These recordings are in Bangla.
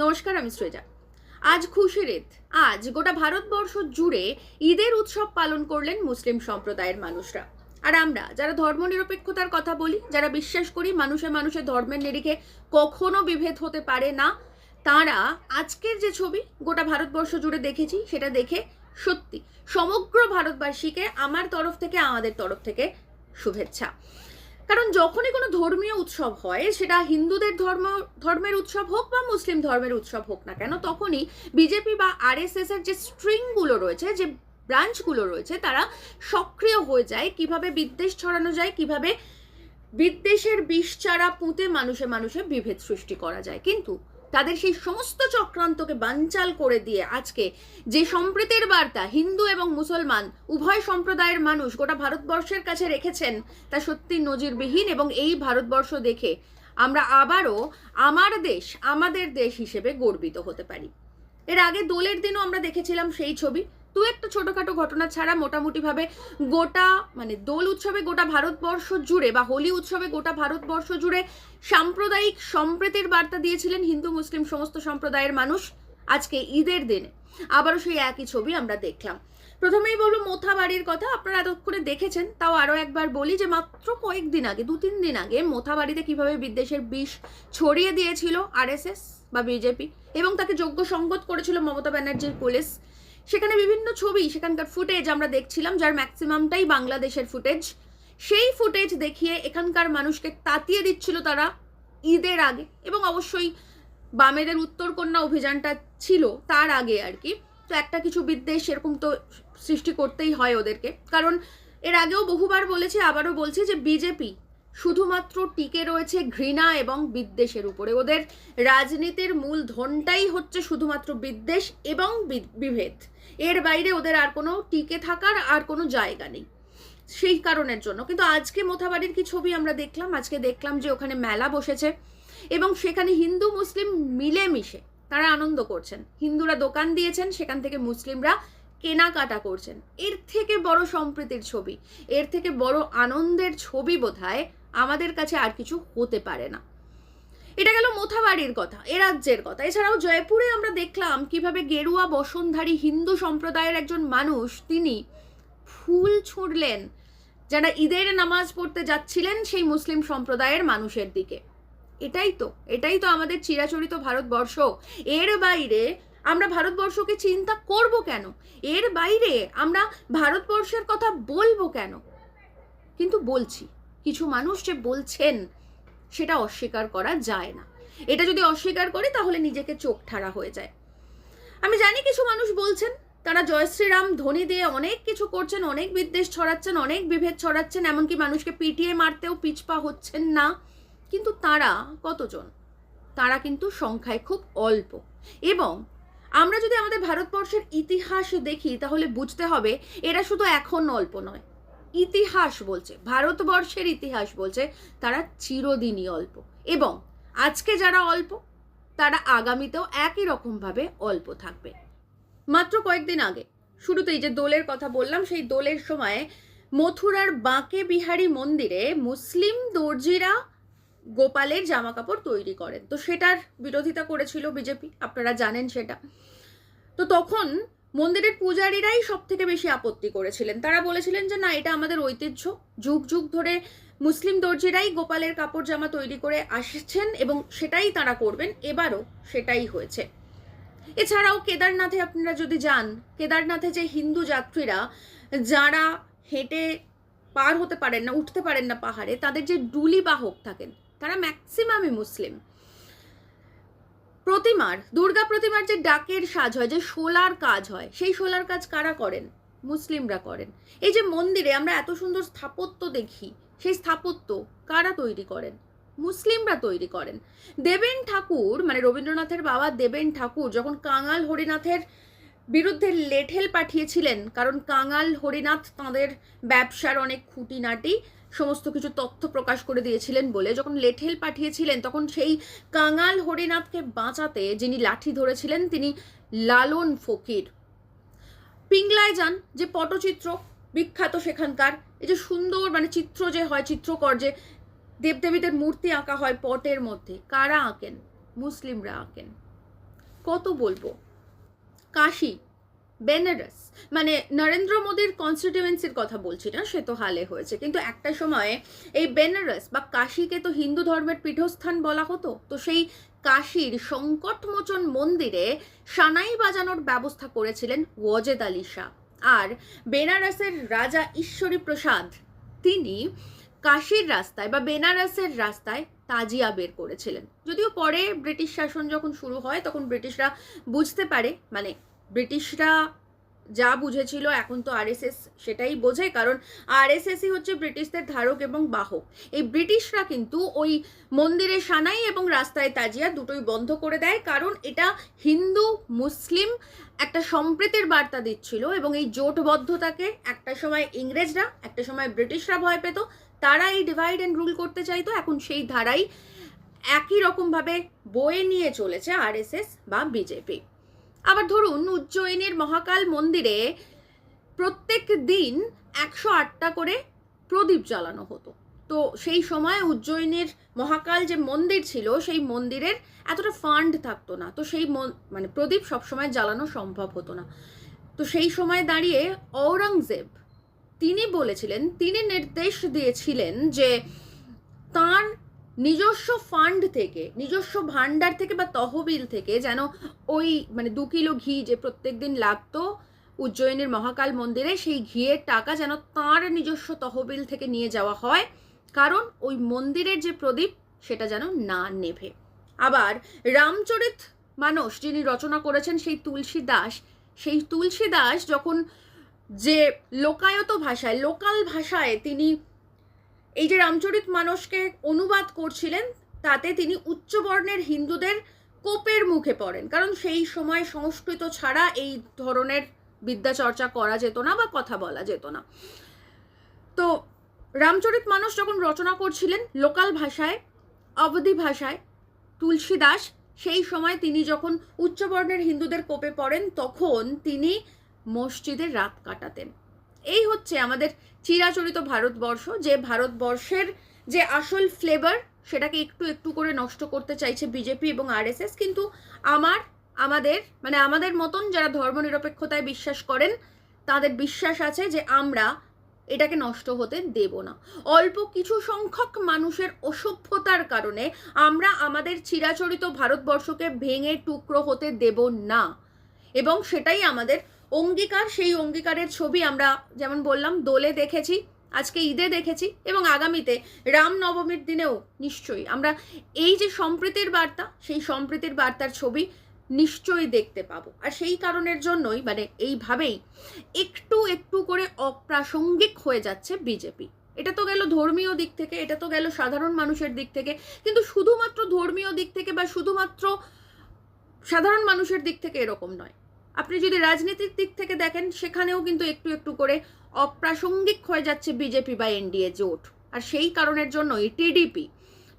নমস্কার, আমি শ্রেজা আজ খুশির ঈদ। আজ গোটা ভারতবর্ষ জুড়ে ঈদের উৎসব পালন করলেন মুসলিম সম্প্রদায়ের মানুষরা। আর আমরা, যারা ধর্মনিরপেক্ষতার কথা বলি, যারা বিশ্বাস করি মানুষে মানুষে ধর্মের নিরিখে কখনো বিভেদ হতে পারে না, তারা আজকের যে ছবি গোটা ভারতবর্ষ জুড়ে দেখেছি, সেটা দেখে সত্যি সমগ্র ভারতবাসীকে আমার তরফ থেকে, আমাদের তরফ থেকে শুভেচ্ছা। কারণ যখনই কোনো ধর্মীয় উৎসব হয়, সেটা হিন্দুদের ধর্ম, ধর্মের উৎসব হোক বা মুসলিম ধর্মের উৎসব হোক না কেন, তখনই বিজেপি বা আরএসএস এর যে স্ট্রিংগুলো রয়েছে, যে ব্রাঞ্চগুলো রয়েছে, তারা সক্রিয় হয়ে যায়। কীভাবে বিদ্বেষ ছড়ানো যায়, কীভাবে বিদ্বেষের বিষ চারা পুঁতে মানুষে মানুষে বিভেদ সৃষ্টি করা যায়। কিন্তু তাদের সেই সমস্ত চক্রান্তকে বানচাল করে দিয়ে আজকে যে সম্প্রীতির বার্তা হিন্দু এবং মুসলমান উভয় সম্প্রদায়ের মানুষ গোটা ভারতবর্ষের কাছে রেখেছেন, তা সত্যি নজিরবিহীন এবং এই ভারতবর্ষ দেখে আমরা আবারও আমার দেশ, আমাদের দেশ হিসেবে গর্বিত হতে পারি। এর আগে দোলের দিনও আমরা দেখেছিলাম সেই ছবি। দু একটা ছোটখাটো ঘটনা ছাড়া মোটামুটিভাবে গোটা মানে দোল উৎসবে গোটা ভারতবর্ষ জুড়ে বা হোলি উৎসবে গোটা ভারতবর্ষ জুড়ে সাম্প্রদায়িক সম্প্রীতির বার্তা দিয়েছিলেন হিন্দু, মুসলিম সমস্ত সম্প্রদায়ের মানুষ আজকে ঈদের দিনে। আবারও সেই একই ছবি আমরা দেখলাম। প্রথমেই বলব মোথাবাড়ির কথা, আপনারা এতক্ষণে দেখেছেন, তাও আরও একবার বলি যে মাত্র কয়েকদিন আগে, দু তিন দিন আগে মোথাবাড়িতে কীভাবে বিদ্বেষের বিষ ছড়িয়ে দিয়েছিল আরএসএস বা বিজেপি এবং তাকে যোগ্য সঙ্গত করেছিল মমতা ব্যানার্জির পুলিশ সেখানে বিভিন্ন ছবি, সেখানকার ফুটেজ আমরা দেখছিলাম, যার ম্যাক্সিমামটাই বাংলাদেশের ফুটেজ সেই ফুটেজ দেখিয়ে এখানকার মানুষকে তাতিয়ে দিচ্ছিল তারা ঈদের আগে এবং অবশ্যই বামেদের উত্তরকন্যা অভিযানটা ছিল তার আগে আর কি। তো একটা কিছু বিদ্বেষ এরকম তো সৃষ্টি করতেই হয় ওদেরকে। কারণ এর আগেও বহুবার বলেছি, আবারও বলছি যে বিজেপি শুধুমাত্র টিকে রয়েছে ঘৃণা এবং বিদ্বেষের উপরে। ওদের রাজনীতির মূল ধনটাই হচ্ছে শুধুমাত্র বিদ্বেষ এবং বিভেদ। এর বাইরে ওদের আর কোনো টিকে থাকার আর কোনো জায়গা নেই। সেই কারণের জন্য। কিন্তু আজকে মোথাবাড়ির কি ছবি আমরা দেখলাম? আজকে দেখলাম যে ওখানে মেলা বসেছে এবং সেখানে হিন্দু, মুসলিম মিলেমিশে তারা আনন্দ করছেন। হিন্দুরা দোকান দিয়েছেন, সেখান থেকে মুসলিমরা কেনাকাটা করছেন। এর থেকে বড় সম্প্রীতির ছবি, এর থেকে বড় আনন্দের ছবি বোধহয় আমাদের কাছে আর কিছু হতে পারে না। এটা গেল মোথাবাড়ির কথা, এ রাজ্যের কথা। এছাড়াও জয়পুরে আমরা দেখলাম কীভাবে গেরুয়া বসনধারী হিন্দু সম্প্রদায়ের একজন মানুষ, তিনি ফুল ছুঁড়লেন, যারা ঈদের নামাজ পড়তে যাচ্ছিলেন সেই মুসলিম সম্প্রদায়ের মানুষের দিকে। এটাই তো এটাই তো আমাদের চিরাচরিত ভারতবর্ষ। এর বাইরে আমরা ভারতবর্ষকে চিন্তা করব কেন? এর বাইরে আমরা ভারতবর্ষের কথা বলব কেন? কিন্তু বলছি, কিছু মানুষ যে বলছেন সেটা অস্বীকার করা যায় না। এটা যদি অস্বীকার করি, তাহলে নিজেকে চোখ ঠাড়া হয়ে যায়। আমি জানি কিছু মানুষ বলছেন, তারা জয় শ্রীরাম ধ্বনি দিয়ে অনেক কিছু করছেন, অনেক বিদ্বেষ ছড়াচ্ছেন, অনেক বিভেদ ছড়াচ্ছেন, এমনকি মানুষকে পিটিয়ে মারতেও পিছপা হচ্ছেন না। কিন্তু তারা কতজন? তারা কিন্তু সংখ্যায় খুব অল্প। এবং আমরা যদি আমাদের ভারতবর্ষের ইতিহাস দেখি, তাহলে বুঝতে হবে, এরা শুধু এখন অল্প নয়। ইতিহাস বলছে, ভারতবর্ষের ইতিহাস বলছে, তারা চিরদিনই অল্প। এবং আজকে যারা অল্প, তারা আগামীতেও একই রকমভাবে অল্প থাকবে। মাত্র কয়েকদিন আগে, শুরুতেই যে দোলের কথা বললাম, সেই দোলের সময় মথুরার বাঁকে বিহারী মন্দিরে মুসলিম দর্জিরা গোপালের জামা কাপড় তৈরি করেন। তো সেটার বিরোধিতা করেছিল বিজেপি, আপনারা জানেন সেটা। তো তখন মন্দিরের পূজারীরাই সব থেকে বেশি আপত্তি করেছিলেন। তারা বলেছিলেন যে, না, এটা আমাদের ঐতিহ্য। যুগ যুগ ধরে মুসলিম দর্জিরাই গোপালের কাপড় জামা তৈরি করে আসছেন এবং সেটাই তারা করবেন। এবারও সেটাই হয়েছে। এছাড়াও কেদারনাথে আপনারা যদি যান, কেদারনাথে যে হিন্দু যাত্রীরা যারা হেঁটে পার হতে পারেন না, উঠতে পারেন না পাহাড়ে, তাদের যে ডুলি বাহক থাকেন, তারা ম্যাক্সিমামই মুসলিম। প্রতিমার, দুর্গা প্রতিমার যে ডাকের সাজ হয়, যে শোলার কাজ হয়, সেই শোলার কাজ কারা করেন? মুসলিমরা করেন। এই যে মন্দিরে আমরা এত সুন্দর স্থাপত্য দেখি, সেই স্থাপত্য কারা তৈরি করেন? মুসলিমরা তৈরি করেন। দেবেন ঠাকুর মানে রবীন্দ্রনাথের বাবা দেবেন ঠাকুর যখন কাঙাল হরিনাথের বিরুদ্ধে লেঠেল পাঠিয়েছিলেন, কারণ কাঙাল হরিনাথ তাঁদের ব্যবসার অনেক খুঁটিনাটি সমস্ত কিছু তথ্য প্রকাশ করে দিয়েছিলেন বলে যখন লেঠেল পাঠিয়েছিলেন, তখন সেই কাঙাল হরিনাথকে বাঁচাতে যিনি লাঠি ধরেছিলেন, তিনি লালন ফকির। পিংলায় যান, যে পটচিত্র, বিখ্যাত সেখানকার, এই যে সুন্দর মানে চিত্র যে হয়, চিত্রকর যে দেবদেবীদের মূর্তি আঁকা হয় পটের মধ্যে, কারা আঁকেন? মুসলিমরা আঁকেন। কত বলব? কাশি বেনারস। মানে নরেন্দ্র মোদীর কনস্টিটিউয়েন্সির কথা বলছি না, সে তো হালে হয়েছে। কিন্তু একটা সময়ে এই বেনারস বা কাশিকে তো হিন্দু ধর্মের পীঠস্থান বলা হতো, তো সেই কাশীর সংকটমোচন মন্দিরে সানাই বাজানোর ব্যবস্থা করেছিলেন ওয়াজেদ আলী শাহ। আর বেনারসের রাজা ঈশ্বরী প্রসাদ, তিনি কাশীর রাস্তায় বা বেনারসের রাস্তায় তাজিয়া বের করেছিলেন। যদিও পরে ব্রিটিশ শাসন যখন শুরু হয়, তখন ব্রিটিশরা বুঝতে পারে মানে ব্রিটিশরা যা বুঝেছিল এখন তো আরএসএস সেটাই বোঝে, কারণ আরএসএসই হচ্ছে ব্রিটিশদের ধারক এবং বাহক। এই ব্রিটিশরা কিন্তু ওই মন্দিরে সানাই এবং রাস্তায় তাজিয়া দুটোই বন্ধ করে দেয়, কারণ এটা হিন্দু, মুসলিম একটা সম্প্রীতির বার্তা দিচ্ছিল এবং এই জোটবদ্ধতাকে একটা সময় ইংরেজরা, একটা সময় ব্রিটিশরা ভয় পেত, তারা এই ডিভাইড অ্যান্ড রুল করতে চাইতো, এখন সেই ধারাই একই রকমভাবে বয়ে নিয়ে চলেছে আরএসএস বা বিজেপি। আবার ধরুন উজ্জয়িনীর মহাকাল মন্দিরে প্রত্যেক দিন একশো আটটা করে প্রদীপ জ্বালানো হতো। তো সেই সময় উজ্জয়িনীর মহাকাল যে মন্দির ছিল, সেই মন্দিরের এতটা ফান্ড থাকতো না। তো সেই মন- প্রদীপ সবসময় জ্বালানো সম্ভব হতো না। তো সেই সময় দাঁড়িয়ে ঔরঙ্গজেব তিনি বলেছিলেন, তিনি নির্দেশ দিয়েছিলেন যে তার নিজস্ব ফান্ড থেকে, নিজস্ব ভান্ডার থেকে বা তহবিল থেকে যেন ওই মানে দু কিলো ঘি যে প্রত্যেক দিন লাগতো উজ্জয়িনীর মহাকাল মন্দিরে, সেই ঘিয়ের টাকা যেন তার নিজস্ব তহবিল থেকে নিয়ে যাওয়া হয়। কারণ ওই মন্দিরের যে প্রদীপ, সেটা যেন না নেভে। আবার রামচরিত মানুষ যিনি রচনা করেছেন সেই তুলসী দাস, সেই তুলসী দাস যখন যে লোকায়ত ভাষায়, লোকাল ভাষায় তিনি এই যে রামচরিত মানসকে অনুবাদ করছিলেন, তাতে তিনি উচ্চবর্ণের হিন্দুদের কোপের মুখে পড়েন। কারণ সেই সময় সংস্কৃত ছাড়া এই ধরনের বিদ্যা চর্চা করা যেত না বা কথা বলা যেত না। তো রামচরিত মানুষ যখন রচনা করছিলেন, লোকাল ভাষায়, অবধি ভাষায়, তুলসী দাস, সেই সময় তিনি যখন উচ্চবর্ণের হিন্দুদের কোপে পড়েন, তখন তিনি মসজিদে রাত কাটাতেন। এই হচ্ছে আমাদের চিরাচরিত ভারতবর্ষ, যে ভারতবর্ষের যে আসল ফ্লেভার সেটাকে একটু একটু করে নষ্ট করতে চাইছে বিজেপি এবং আরএসএস। কিন্তু আমার, আমাদের মানে আমাদের মতন যারা ধর্মনিরপেক্ষতায় বিশ্বাস করেন, তাদের বিশ্বাস আছে যে আমরা এটাকে নষ্ট হতে দেব না। অল্প কিছু সংখ্যক মানুষের অসভ্যতার কারণে আমরা আমাদের চিরাচরিত ভারতবর্ষকে ভেঙে টুকরো হতে দেব না। এবং সেটাই আমাদের অঙ্গীকার, সেই অঙ্গীকারের ছবি আমরা যেমন বললাম, দোলে দেখেছি, আজকে ঈদে দেখেছি এবং আগামীতে রামনবমীর দিনেও নিশ্চয়ই। আমরা এই যে সম্প্রীতির বার্তা, সেই সম্প্রীতির বার্তার ছবি নিশ্চয়ই দেখতে পাবো। আর সেই কারণের জন্যই মানে এইভাবেই একটু একটু করে অপ্রাসঙ্গিক হয়ে যাচ্ছে বিজেপি। এটা তো গেল ধর্মীয় দিক থেকে, এটা তো গেল সাধারণ মানুষের দিক থেকে, কিন্তু শুধুমাত্র ধর্মীয় দিক থেকে বা শুধুমাত্র সাধারণ মানুষের দিক থেকে এরকম নয়। আপনি যদি রাজনীতির দিক থেকে দেখেন, সেখানেও কিন্তু একটু একটু করে অপ্রাসঙ্গিক হয়ে যাচ্ছে বিজেপি বা এনডিএ জোট। আর সেই কারণের জন্যই টিডিপি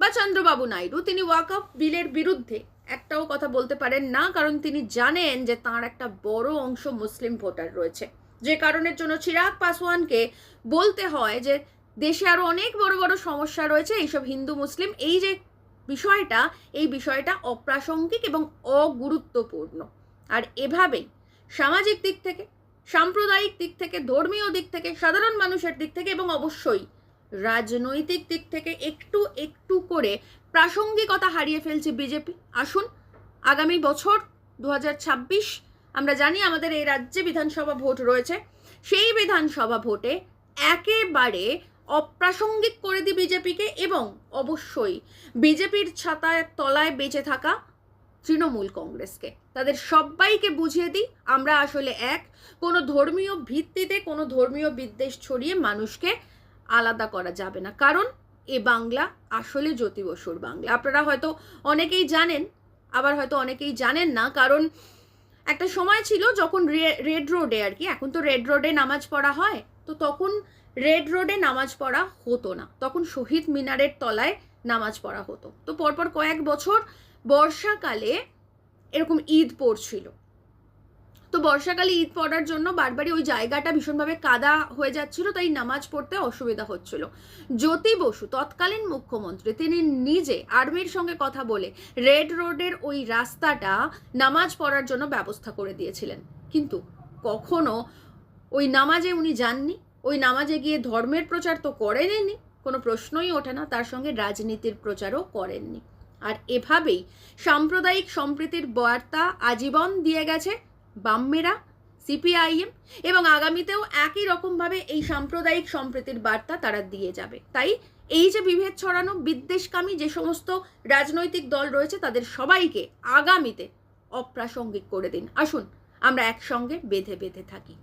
বা চন্দ্রবাবু নাইডু, তিনি ওয়াকআপ বিলের বিরুদ্ধে একটাও কথা বলতে পারেন না, কারণ তিনি জানেন যে তার একটা বড় অংশ মুসলিম ভোটার রয়েছে। যে কারণের জন্য চিরাগ পাসওয়ানকে বলতে হয় যে, দেশে আরও অনেক বড় বড় সমস্যা রয়েছে, এইসব হিন্দু মুসলিম, এই যে বিষয়টা, এই বিষয়টা অপ্রাসঙ্গিক এবং অগুরুত্বপূর্ণ। আর এভাবেই সামাজিক দিক থেকে, সাম্প্রদায়িক দিক থেকে, ধর্মীয় দিক থেকে, সাধারণ মানুষের দিক থেকে এবং অবশ্যই রাজনৈতিক দিক থেকে একটু একটু করে প্রাসঙ্গিকতা হারিয়ে ফেলছে বিজেপি। আসুন, আগামী বছর দু হাজার ছাব্বিশ আমরা জানি আমাদের এই রাজ্যে বিধানসভা ভোট রয়েছে। সেই বিধানসভা ভোটে একেবারে অপ্রাসঙ্গিক করে দিই বিজেপিকে এবং অবশ্যই বিজেপির ছাতায় তলায় বেঁচে থাকা তৃণমূল কংগ্রেসকে। তাদের সবাইকে বুঝিয়ে দিই, আমরা আসলে এক। কোনো ধর্মীয় ভিত্তিতে কোনো ধর্মীয় বিদ্বেষ ছড়িয়ে মানুষকে আলাদা করা যাবে না। কারণ এ বাংলা আসলে জ্যোতি বসুর বাংলা। আপনারা হয়তো অনেকেই জানেন, আবার হয়তো অনেকেই জানেন না, কারণ একটা সময় ছিল যখন রেড রোডে আর কি, এখন তো রেড রোডে নামাজ পড়া হয়, তো তখন রেড রোডে নামাজ পড়া হতো না। তখন শহীদ মিনারের তলায় নামাজ পড়া হতো। তো পরপর কয়েক বছর বর্ষাকালে এরকম ঈদ পড়ছিল। তো বর্ষাকালে ঈদ পড়ার জন্য বারবারই ওই জায়গাটা ভীষণভাবে কাদা হয়ে যাচ্ছিল, তাই নামাজ পড়তে অসুবিধা হচ্ছিল। জ্যোতি বসু, তৎকালীন মুখ্যমন্ত্রী, তিনি নিজে আর্মির সঙ্গে কথা বলে রেড রোডের ওই রাস্তাটা নামাজ পড়ার জন্য ব্যবস্থা করে দিয়েছিলেন। কিন্তু কখনো ওই নামাজে উনি যাননি, ওই নামাজে গিয়ে ধর্মের প্রচার তো করেননি কোনো প্রশ্নই ওঠে না, তার সঙ্গে রাজনীতির প্রচারও করেননি। আর এভাবেই সাম্প্রদায়িক সম্প্রীতির বার্তা আজীবন দিয়ে গেছে বাম্মেরা, সিপিআইএম এবং আগামীতেও একই রকমভাবে এই সাম্প্রদায়িক সম্প্রীতির বার্তা তারা দিয়ে যাবে। তাই এই যে বিভেদ ছড়ানো, বিদ্বেষকামী যে সমস্ত রাজনৈতিক দল রয়েছে তাদের সবাইকে আগামীতে অপ্রাসঙ্গিক করে দিন। আসুন আমরা একসঙ্গে বেঁধে বেঁধে থাকি।